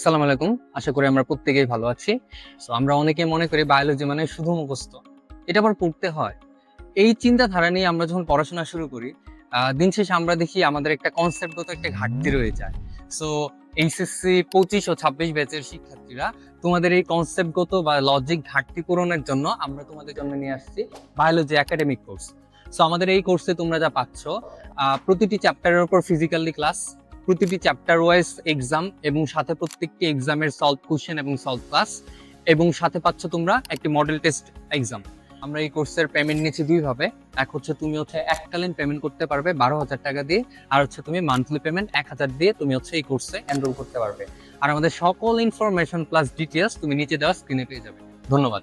আসসালামু আলাইকুম। আশা করি আমরা প্রত্যেকেই ভালো আছি। সো আমরা অনেকে মনে করি বায়োলজি মানে শুধু মুখস্থ। এটা আবার পড়তে হয়। এই চিন্তাধারা নিয়ে আমরা যখন পড়াশোনা শুরু করি দিন শেষে আমরা দেখি আমাদের একটা কনসেপ্টগত একটা ঘাটতি রয়ে যায়। সো এইচএসসি পঁচিশ ও ছাব্বিশ ব্যাচের শিক্ষার্থীরা তোমাদের এই কনসেপ্টগত বা লজিক ঘাটতি পূরণের জন্য আমরা তোমাদের জন্য নিয়ে আসছি বায়োলজি একাডেমিক কোর্স সো আমাদের এই কোর্সে তোমরা যা পাচ্ছ আহ, প্রতিটি চ্যাপ্টারের উপর ফিজিক্যালি ক্লাস প্রতিটি চ্যাপ্টার ওয়াইজ এক্সাম এবং সাথে প্রত্যেকটি এক্সামের সলভ কোশ্চেন এবং সলভ ক্লাস এবং সাথে পাচ্ছ তোমরা একটি মডেল টেস্ট এক্সাম আমরা এই কোর্সের পেমেন্ট নিচ্ছি দুইভাবে এক হচ্ছে তুমি হচ্ছে এককালীন পেমেন্ট করতে পারবে বারো হাজার টাকা দিয়ে, আর হচ্ছে তুমি মান্থলি পেমেন্ট এক হাজার দিয়ে তুমি হচ্ছে এই কোর্সে এনরোল করতে পারবে। আর আমাদের সকল ইনফরমেশন প্লাস ডিটেলস তুমি নিচে দেওয়া স্ক্রিনে পেয়ে যাবে। ধন্যবাদ।